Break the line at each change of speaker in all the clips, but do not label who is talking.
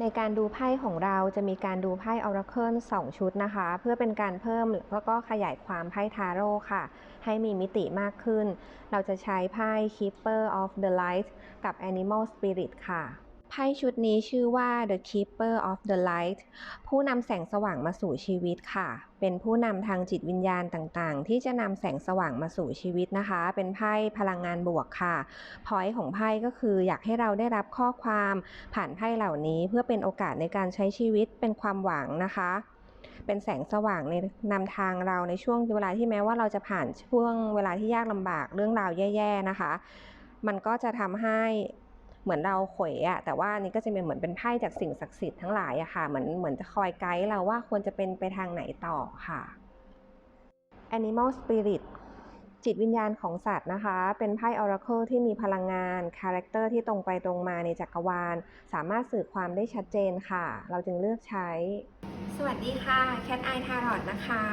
ในการดูไพ่ของเราจะมีการดูไพ่ออราเคิล2ชุดนะคะ เพื่อเป็นการเพิ่มแล้วก็ขยายความไพ่ทาโร่ค่ะ ให้มีมิติมากขึ้น เราจะใช้ไพ่ Keeper of the Light กับ Animal Spirit ค่ะ ไพ่ชุดนี้ชื่อว่า The Keeper of the Light ผู้นำแสงสว่างมาสู่ชีวิตค่ะ เป็นผู้นำทางจิตวิญญาณต่างๆ ที่จะนำแสงสว่างมาสู่ชีวิตนะคะ เป็นไพ่พลังงานบวกค่ะ พอยของไพ่ก็คืออยากให้เราได้รับข้อความผ่านไพ่เหล่านี้เพื่อเป็นโอกาสในการใช้ชีวิตเป็นความหวังนะคะเป็นแสงสว่างในนำทางเราในช่วงเวลาที่แม้ว่าเราจะผ่านช่วงเวลาที่ยากลำบากเรื่องราวแย่ ๆนะคะ มันก็จะทำให้ เหมือนเราเขวอะแต่ว่านี่ก็จะเป็นเหมือนเป็นไพ่จากสิ่งศักดิ์สิทธิ์ทั้งหลายอะค่ะ เหมือนเหมือนจะคอยไกด์เราว่าควรจะเป็นไปทางไหนต่อค่ะ Animal Spirit จิตวิญญาณของสัตว์นะคะ เป็นไพ่ Oracle ที่มีพลังงาน คาแรคเตอร์ที่ตรงไปตรงมาในจักรวาล สามารถสื่อความได้ชัดเจนค่ะ เราจึงเลือกใช้ สวัสดีค่ะ แคทไอทารอดนะคะ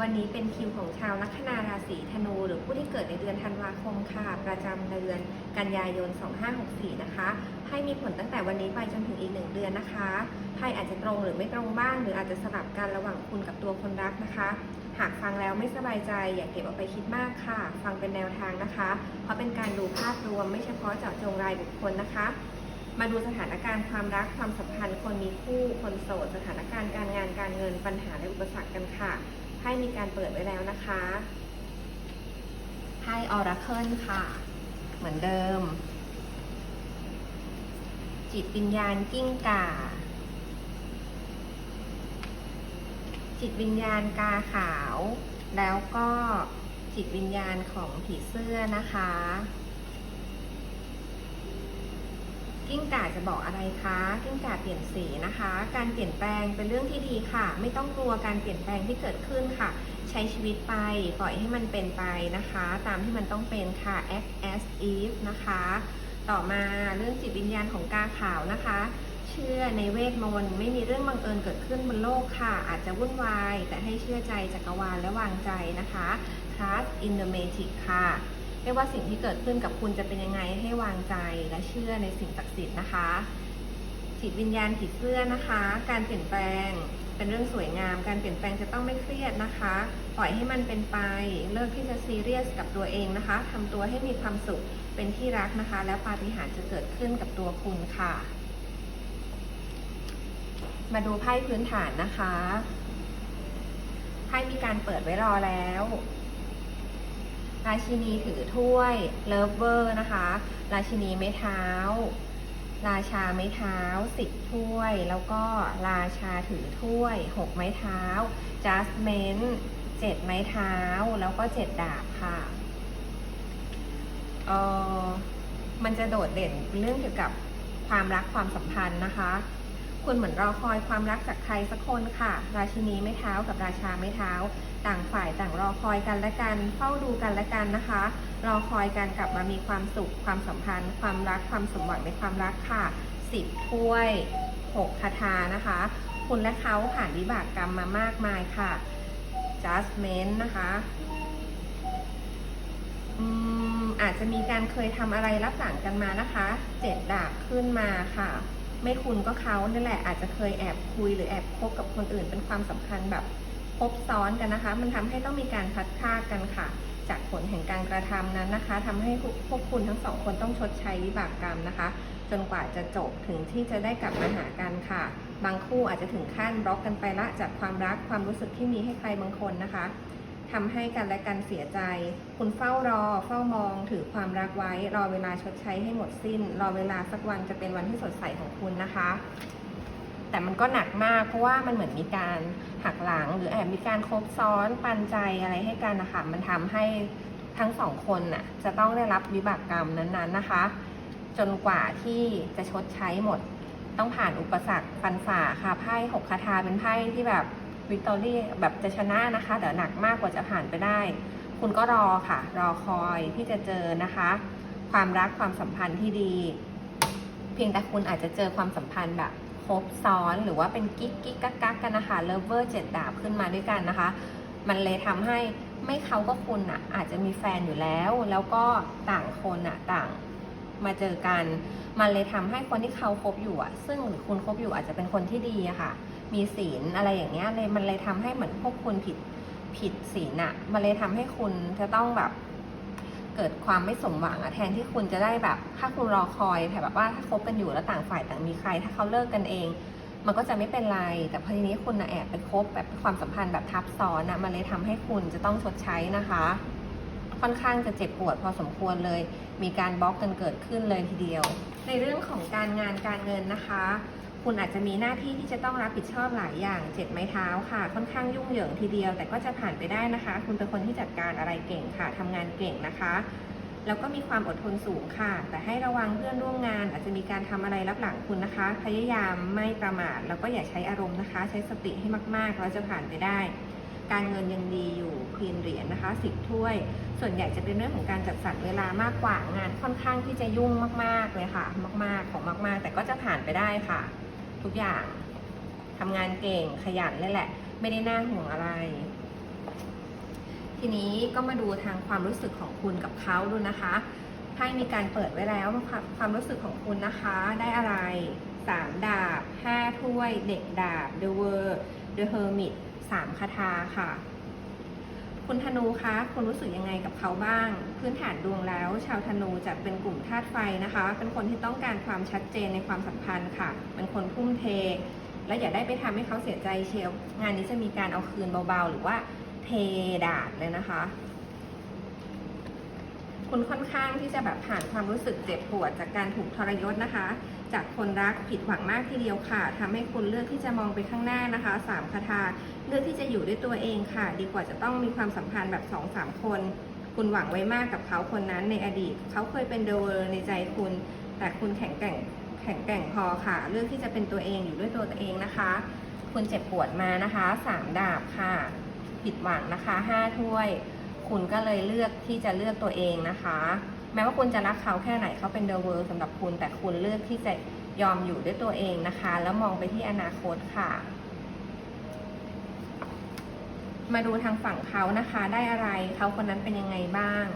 วันนี้เป็นคิวของชาวลัคนาราศีธนู หรือผู้ที่เกิดในเดือนธันวาคมค่ะ ประจำเดือนกันยายน 2564 นะคะ ให้มีผลตั้งแต่วันนี้ไปจนถึงอีกหนึ่งเดือนนะคะไพ่อาจจะตรงหรือไม่ตรงบ้าง หรืออาจจะสลับกันระหว่างคุณกับตัวคนรักนะคะ หากฟังแล้วไม่สบายใจอย่าเก็บเอาไปคิดมากค่ะ ฟังเป็นแนวทางนะคะ เพราะเป็นการดูภาพรวมไม่เฉพาะเจาะจงรายบุคคลนะคะ มาดูสถานการณ์ความรักความสัมพันธ์คนมีคู่คนโสด สถานการณ์การงานการเงินปัญหาและอุปสรรคกันค่ะไพ่มีการเปิดไว้แล้วนะคะไพ่ออราเคิลค่ะ เหมือนเดิม จิตวิญญาณกิ้งก่า จิตวิญญาณกาขาว แล้วก็จิตวิญญาณของผีเสื้อนะคะ กิ้งก่าจะบอกอะไรคะ กิ้งก่าเปลี่ยนสีนะคะ การเปลี่ยนแปลงเป็นเรื่องที่ดีค่ะ ไม่ต้องกลัวการเปลี่ยนแปลงที่เกิดขึ้นค่ะ ใช้ชีวิตไป ปล่อยให้มันเป็นไปนะคะ ตามที่มันต้องเป็นค่ะ act as if นะคะ ต่อมาเรื่องจิตวิญญาณของกาขาวนะคะ เชื่อในเวทมนต์ไม่มีเรื่องบังเอิญเกิดขึ้นบนโลกค่ะ อาจจะวุ่นวาย แต่ให้เชื่อใจจักรวาลและวางใจนะคะ trust in the magic ค่ะไม่ว่าสิ่งที่เกิดขึ้นกับคุณจะเป็นยังไงให้วางใจและเชื่อในสิ่งศักดิ์สิทธิ์นะคะ จิตวิญญาณผีเสื้อนะคะ การเปลี่ยนแปลง เป็นเรื่องสวยงาม การเปลี่ยนแปลงจะต้องไม่เครียดนะคะ ปล่อยให้มันเป็นไป เลิกที่จะซีเรียสกับตัวเองนะคะทำตัวให้มีความสุข เป็นที่รักนะคะ แล้วปาฏิหาริย์จะเกิดขึ้นกับตัวคุณค่ะ มาดูไพ่พื้นฐานนะคะ ไพ่มีการเปิดไว้รอแล้วราชินีถือถ้วยเลิฟเวอร์นะคะ ราชินีไม้เท้า ราชาไม้เท้าสิบถ้วย แล้วก็ราชาถือถ้วยหกไม้เท้าจัสเมนเจ็ดไม้เท้า แล้วก็เจ็ดดาบค่ะเออมันจะโดดเด่นเรื่องเกี่ยวกับความรักความสัมพันธ์นะคะ คุณเหมือนรอคอยความรักจากใครสักคนค่ะ ราชินีไม้เท้ากับราชาไม้เท้า ต่างฝ่ายต่างรอคอยกันและกัน เฝ้าดูกันและกันนะคะ รอคอยกันกลับมามีความสุข ความสัมพันธ์ ความรัก ความสมหวังในความรักค่ะสิบถ้วยหกคาถานะคะ คุณและเขาผ่านวิบากกรรมมามากมายค่ะ judgment นะคะอืมอาจจะมีการเคยทำอะไรรับหลังกันมานะคะเจ็ดดาบขึ้นมาค่ะ ไม่คุณก็เขานั่นแหละอาจจะเคยแอบคุยหรือแอบคบกับคนอื่น เป็นความสัมพันธ์แบบคบซ้อนกันนะคะ มันทำให้ต้องมีการพัดพรากันค่ะ จากผลแห่งการกระทำนั้นนะคะทำให้พวกคุณทั้งสองคนต้องชดใช้วิบากกรรมนะคะ จนกว่าจะจบถึงที่จะได้กลับมาหากันค่ะ บางคู่อาจจะถึงขั้นบล็อกกันไปละจากความรักความรู้สึกที่มีให้ใครบางคนนะคะ ทำให้กันและกันเสียใจ คุณเฝ้ารอ เฝ้ามอง ถือความรักไว้ รอเวลาชดใช้ให้หมดสิ้น รอเวลาสักวันจะเป็นวันที่สดใสของคุณนะคะ แต่มันก็หนักมากเพราะว่ามันเหมือนมีการหักหลัง หรือแอบมีการคบซ้อนปันใจอะไรให้กันนะคะมันทำให้ทั้งสองคนน่ะจะต้องได้รับวิบากกรรมนั้นๆนะคะ จนกว่าที่จะชดใช้หมด ต้องผ่านอุปสรรคฟันฝ่าค่ะไพ่หกคาถาเป็นไพ่ที่แบบ วิกตอรี่แบบจะชนะนะคะ แต่หนักมากกว่าจะผ่านไปได้ คุณก็รอค่ะ รอคอยที่จะเจอนะคะ ความรักความสัมพันธ์ที่ดี เพียงแต่คุณอาจจะเจอความสัมพันธ์แบบครบซ้อนหรือว่าเป็นกิ๊กกิ๊กกักกักกันนะคะเลเวอร์เจ็ดดาบขึ้นมาด้วยกันนะคะ มันเลยทำให้ไม่เขาก็คุณอะอาจจะมีแฟนอยู่แล้ว แล้วก็ต่างคนอะต่างมาเจอกัน มันเลยทำให้คนที่เขาคบอยู่อะซึ่งคุณคบอยู่อาจจะเป็นคนที่ดีอะค่ะ มีศีลอะไรอย่างเงี้ยเลยมันเลยทำให้เหมือนพวกคุณผิดผิดศีลอะมันเลยทำให้คุณจะต้องแบบเกิดความไม่สมหวังอะแทนที่คุณจะได้แบบ ถ้าคุณรอคอยแต่แบบว่าถ้าคบกันอยู่แล้วต่างฝ่ายต่างมีใคร ถ้าเขาเลิกกันเอง มันก็จะไม่เป็นไร แต่พอทีนี้คุณนะแอบไปคบแบบความสัมพันธ์แบบทับซ้อนนะมันเลยทำให้คุณจะต้องชดใช้นะคะ ค่อนข้างจะเจ็บปวดพอสมควรเลย มีการบล็อกกันเกิดขึ้นเลยทีเดียว ในเรื่องของการงานการเงินนะคะ คุณอาจจะมีหน้าที่ที่จะต้องรับผิดชอบหลายอย่างเจ็ดไม้เท้าค่ะ ค่อนข้างยุ่งเหยิงทีเดียว แต่ก็จะผ่านไปได้นะคะ คุณเป็นคนที่จัดการอะไรเก่งค่ะทำงานเก่งนะคะ แล้วก็มีความอดทนสูงค่ะ แต่ให้ระวังเพื่อนร่วมงาน อาจจะมีการทำอะไรรับหลังคุณนะคะ พยายามไม่ประมาทแล้วก็อย่าใช้อารมณ์นะคะ ใช้สติให้มากๆแล้วจะผ่านไปได้ การเงินยังดีอยู่ควีนเหรียญนะคะสิบถ้วย ส่วนใหญ่จะเป็นเรื่องของการจัดสรรเวลามากกว่างานค่อนข้างที่จะยุ่งมากๆเลยค่ะ มากๆของมากๆ แต่ก็จะผ่านไปได้ค่ะ ทุกอย่างทำงานเก่งขยันเลยแหละ ไม่ได้น่าห่วงอะไร ทีนี้ก็มาดูทางความรู้สึกของคุณกับเขาดูนะคะไพ่มีการเปิดไว้แล้วความรู้สึกของคุณนะคะ ได้อะไรสามดาบห้าถ้วย เด็กดาบ The World The Hermit สามคาถาค่ะ คุณธนูคะคุณรู้สึกยังไงกับเขาบ้าง พื้นฐานดวงแล้ว ชาวธนูจะเป็นกลุ่มธาตุไฟนะคะ เป็นคนที่ต้องการความชัดเจนในความสัมพันธ์ค่ะ เป็นคนพุ่มเท และอย่าได้ไปทำให้เขาเสียใจเชียวงานนี้จะมีการเอาคืนเบาๆ หรือว่าเทดาดเลยนะคะ คุณค่อนข้างที่จะแบบผ่านความรู้สึกเจ็บปวด จากการถูกทรยศนะคะ จากคนรักผิดหวังมากทีเดียวค่ะทำให้คุณเลือกที่จะมองไปข้างหน้านะคะสามคาถาเลือกที่จะอยู่ด้วยตัวเองค่ะ ดีกว่าจะต้องมีความสัมพันธ์แบบสองสามคน คุณหวังไว้มากกับเขาคนนั้นในอดีต เขาเคยเป็นเดเวอร์ในใจคุณ แต่คุณแข็งแกร่งแข็งแกร่งพอค่ะ เลือกที่จะเป็นตัวเองอยู่ด้วยตัวเองนะคะ คุณเจ็บปวดมานะคะสามดาบค่ะ ผิดหวังนะคะห้าถ้วย คุณก็เลยเลือกที่จะเลือกตัวเองนะคะ แม้ว่าคุณจะรักเขาแค่ไหนเขาเป็นเดอะเวิร์สำหรับคุณ แต่คุณเลือกที่จะยอมอยู่ด้วยตัวเองนะคะ แล้วมองไปที่อนาคตค่ะ มาดูทางฝั่งเขานะคะ ได้อะไรเขาคนนั้นเป็นยังไงบ้าง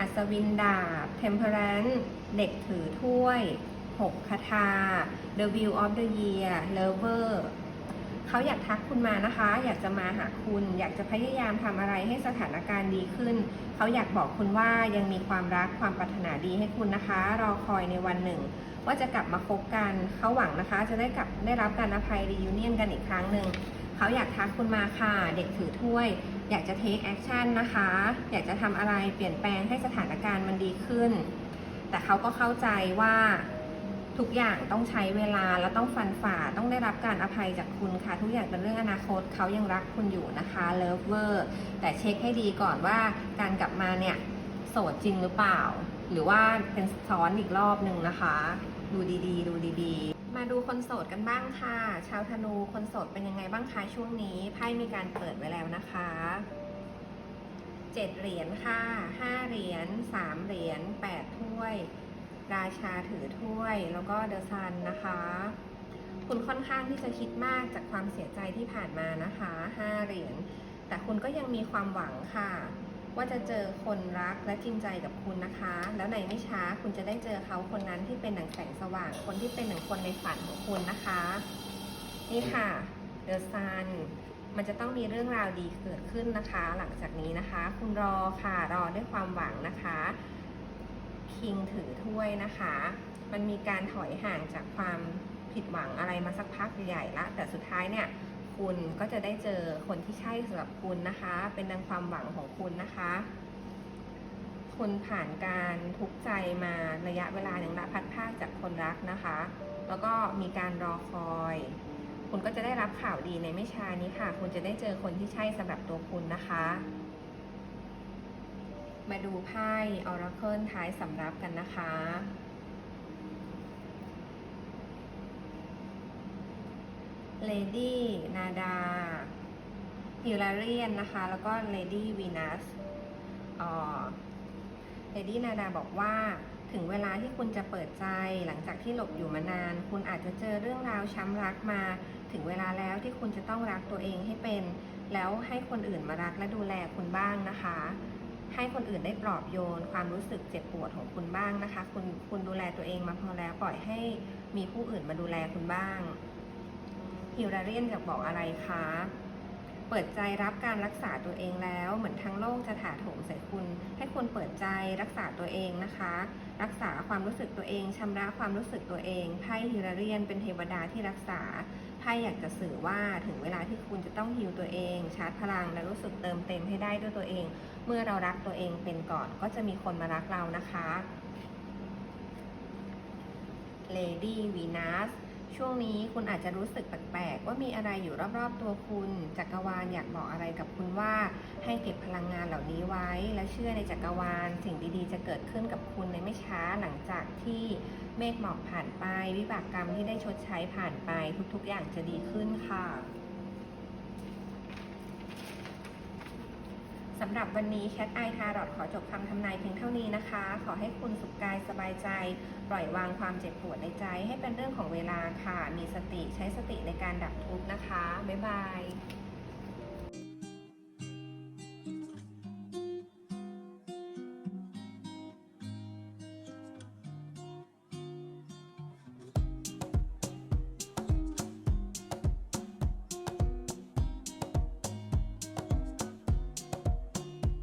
อัศวินดาบ Temperance เด็กถือถ้วย 6 คาถา The View of the Year Lover เขาอยากทักคุณมานะคะ อยากจะมาหาคุณ อยากจะพยายามทำอะไรให้สถานการณ์ดีขึ้น เขาอยากบอกคุณว่ายังมีความรักความปรารถนาดีให้คุณนะคะ รอคอยในวันหนึ่ง ว่าจะกลับมาคบกัน เขาหวังนะคะ จะได้กลับได้รับการอภัยรียูเนียนกันอีกครั้งหนึ่งเขาอยากทักคุณมาค่ะ เด็กถือถ้วย อยากจะเทคแอคชั่นนะคะ อยากจะทำอะไรเปลี่ยนแปลงให้สถานการณ์มันดีขึ้น แต่เขาก็เข้าใจว่า ทุกอย่างต้องใช้เวลาแล้วต้องฟันฝ่าต้องได้รับการอภัยจากคุณค่ะ ทุกอย่างเป็นเรื่องอนาคตเขายังรักคุณอยู่นะคะเลิฟเวอร์แต่เช็คให้ดีก่อนว่าการกลับมาเนี่ยโสดจริงหรือเปล่า หรือว่าเป็นซ้อนอีกรอบหนึ่งนะคะ ดูดีๆ ดูดีๆมาดูคนโสดกันบ้างค่ะ ชาวธนูคนโสดเป็นยังไงบ้างคะช่วงนี้ไพ่มีการเปิดไว้แล้วนะคะเจ็ดเหรียญค่ะห้าเหรียญสามเหรียญแปดถ้วย ราชาถือถ้วย แล้วก็เดอะซันนะคะ คุณค่อนข้างที่จะคิดมากจากความเสียใจที่ผ่านมานะคะห้าเหรียญแต่คุณก็ยังมีความหวังค่ะ ว่าจะเจอคนรักและจริงใจกับคุณนะคะ แล้วในไม่ช้าคุณจะได้เจอเขาคนนั้นที่เป็นหนังแสงสว่าง คนที่เป็นหนึ่งคนในฝันของคุณนะคะ นี่ค่ะ The Sun มันจะต้องมีเรื่องราวดีเกิดขึ้นนะคะ หลังจากนี้นะคะ คุณรอค่ะรอด้วยความหวังนะคะ คิงถือถ้วยนะคะ มันมีการถอยห่างจากความผิดหวังอะไรมาสักพักใหญ่ละ แต่สุดท้ายเนี่ยคุณก็จะได้เจอคนที่ใช่สำหรับคุณนะคะ เป็นดังความหวังของคุณนะคะ คุณผ่านการทุกข์ใจมาระยะเวลาหนึ่งละพัดพากจากคนรักนะคะ แล้วก็มีการรอคอย คุณก็จะได้รับข่าวดีในไม่ช้านี้ค่ะ คุณจะได้เจอคนที่ใช่สำหรับตัวคุณนะคะ มาดูไพ่ออราเคิลท้ายสำรับกันนะคะ เลดี้นาดาฮิลาเรียนนะคะ แล้วก็เลดี้วีนัสเลดี้นาดาบอกว่าถึงเวลาที่คุณจะเปิดใจหลังจากที่หลบอยู่มานาน คุณอาจจะเจอเรื่องราวช้ำรักมา ถึงเวลาแล้วที่คุณจะต้องรักตัวเองให้เป็น แล้วให้คนอื่นมารักและดูแลคุณบ้างนะคะ ให้คนอื่นได้ปลอบโยน ความรู้สึกเจ็บปวดของคุณบ้างนะคะ คุณคุณดูแลตัวเองมาพอแล้วปล่อยให้มีผู้อื่นมาดูแลคุณบ้างฮิวราเรียนอยากบอกอะไรคะเปิดใจรับการรักษาตัวเองแล้ว เหมือนทั้งโลกจะถาโถมใส่คุณ ให้คุณเปิดใจรักษาตัวเองนะคะ รักษาความรู้สึกตัวเองชำระความรู้สึกตัวเองไพ่ฮิวราเรียนเป็นเทวดาที่รักษา ไพ่อยากจะสื่อว่าถึงเวลาที่คุณจะต้องฮิวตัวเอง ชาร์จพลังและรู้สึกเติมเต็มให้ได้ด้วยตัวเอง เมื่อเรารักตัวเองเป็นก่อนก็จะมีคนมารักเรานะคะ Lady Venus ช่วงนี้คุณอาจจะรู้สึกแปลกๆ ว่ามีอะไรอยู่รอบๆตัวคุณ จักรวาลอยากบอกอะไรกับคุณว่าให้เก็บพลังงานเหล่านี้ไว้ และเชื่อในจักรวาล สิ่งดีๆ จะเกิดขึ้นกับคุณในไม่ช้าหลังจากที่เมฆหมอกผ่านไป วิบากกรรมที่ได้ชดใช้ผ่านไปทุกๆ อย่างจะดีขึ้นค่ะสำหรับวันนี้แคทไอทารอดขอจบคำทำนายเพียงเท่านี้นะคะ ขอให้คุณสุขกายสบายใจ ปล่อยวางความเจ็บปวดในใจให้เป็นเรื่องของเวลาค่ะ มีสติใช้สติในการดับทุกข์นะคะ บ๊ายบาย